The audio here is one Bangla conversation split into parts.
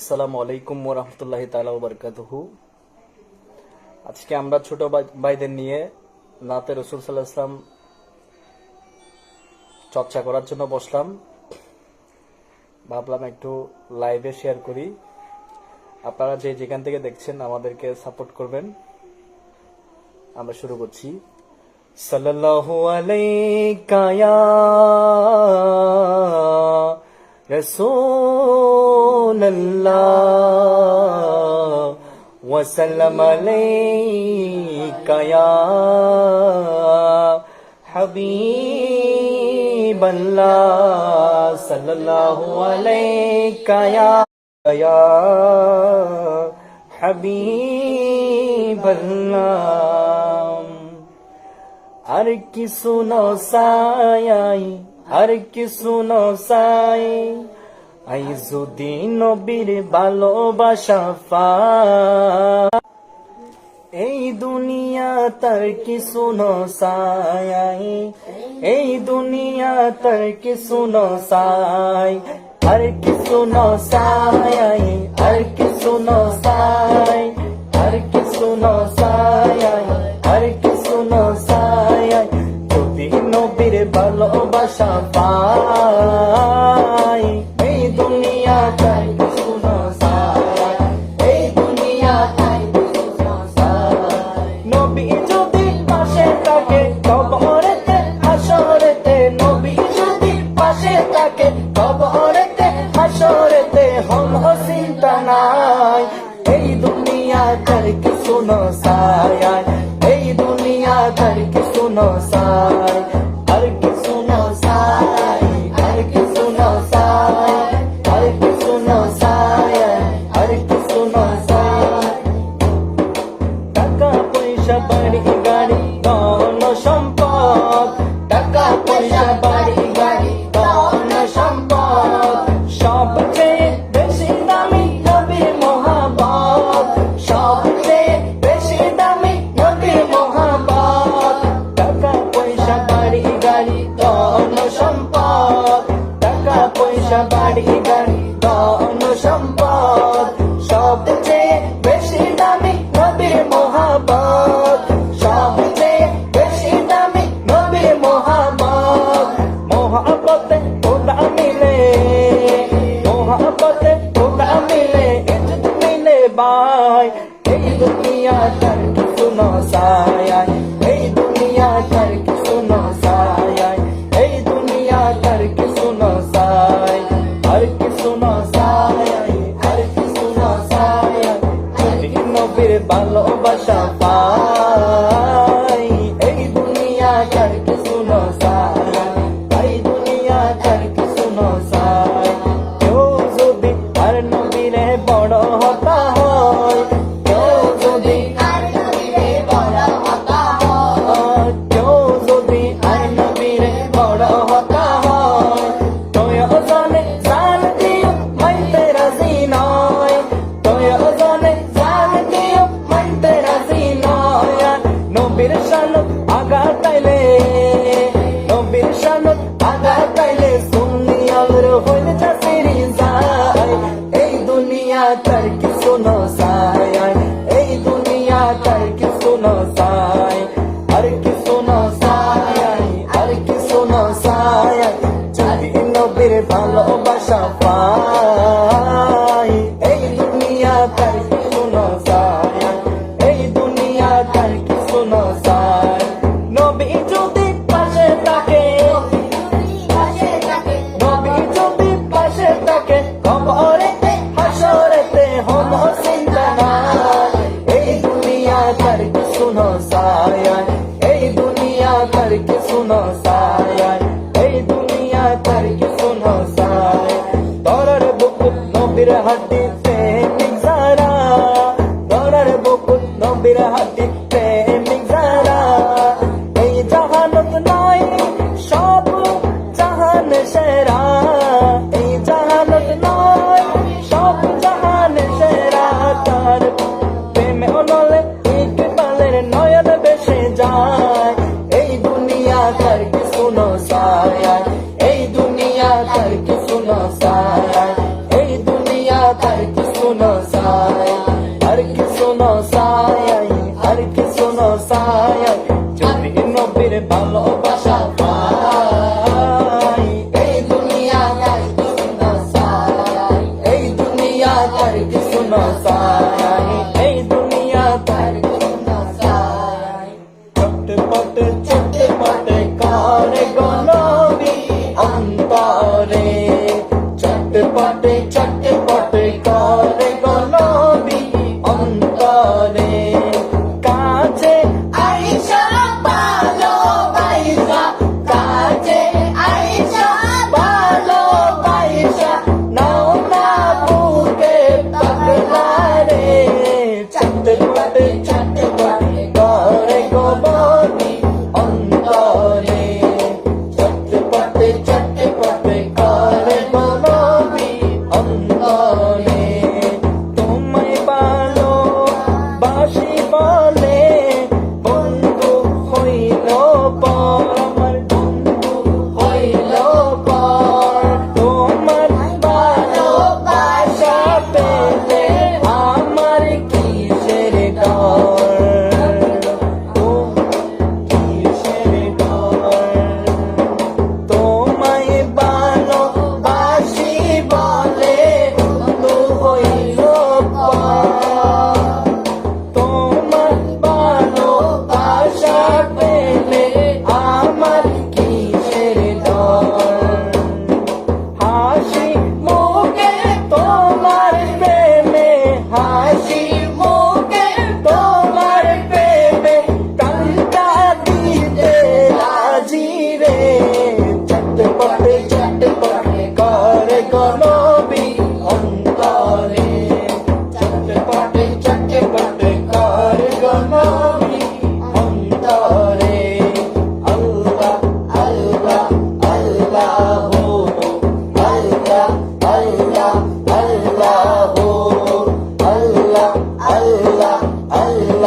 আসসালামু আলাইকুম ওরহামতুল্লাহ তালা বরকাতহু আজকে আমরা ছোট ভাইদের নিয়ে নাতে রসুল সাল্লাহাম চর্চা করার জন্য বসলাম। ভাবলাম একটু লাইভে শেয়ার করি। আপনারা যে যেখান থেকে দেখছেন আমাদেরকে সাপোর্ট করবেন। আমরা শুরু করছি। সাল্লাল্লাহু আলাইকা رسول الله وسلم عليك يا حبيب الله صلى الله عليك يا يا حبيب الله আর কিছু নসায়াই আর কিছু সাই আই যদি নবীর ভালোবাসা এই দুনিয়া তার কিছু সাই এই দুনিয়া তার কিছু সাই আর কিছু সাই আর কিছু সাই আর কিছু সাই আর কি ভালোবাসা পায়। সম্পদ। টাকা পয়সা, বাড়ি, গাড়ি, ধন সম্পদ। সবচেয়ে বেশি দামি নবীর মহাবত সবচেয়ে বেশি দামি নবীর মহাবত মহাবতে খোদা মিলে মহাবতে খোদা মিলে, ইজ্জত মিলে বাই এই দুনিয়া তার কিছু নসায় নবীরে বড় हड्डी my side. Aê.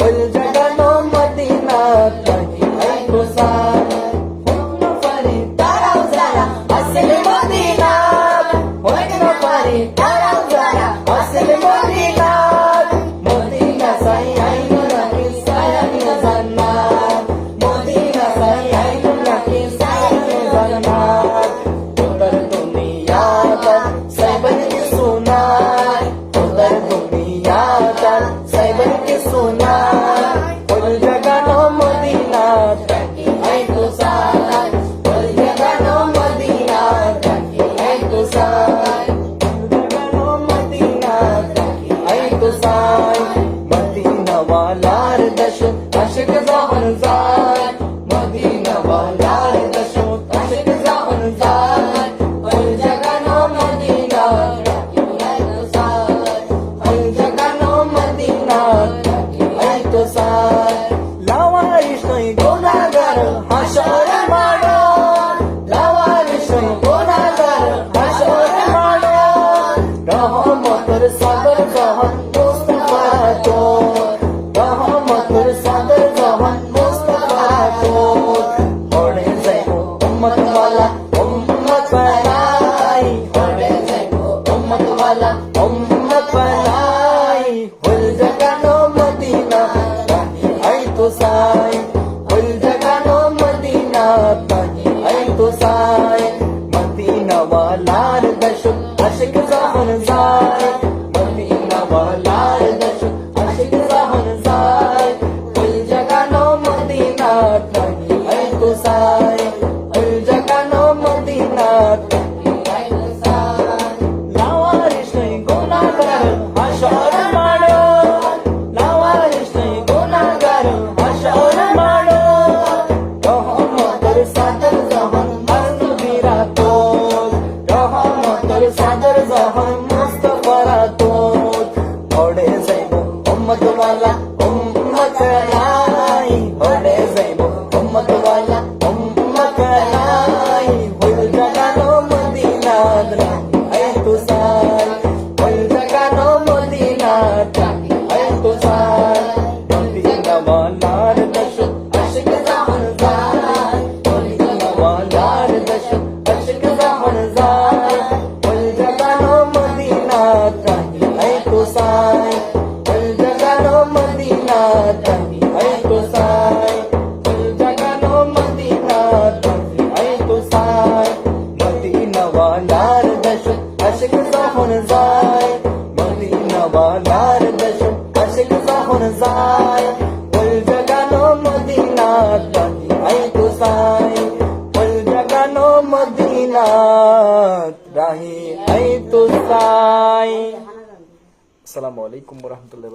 पर जा Wala نوال لا نبشر عشق زهر زارك যায় মদিনা বালার সাই বল মদিনা রাহি আই সাই আসসালামু আলাইকুম ওয়া রাহমাতুল্লাহি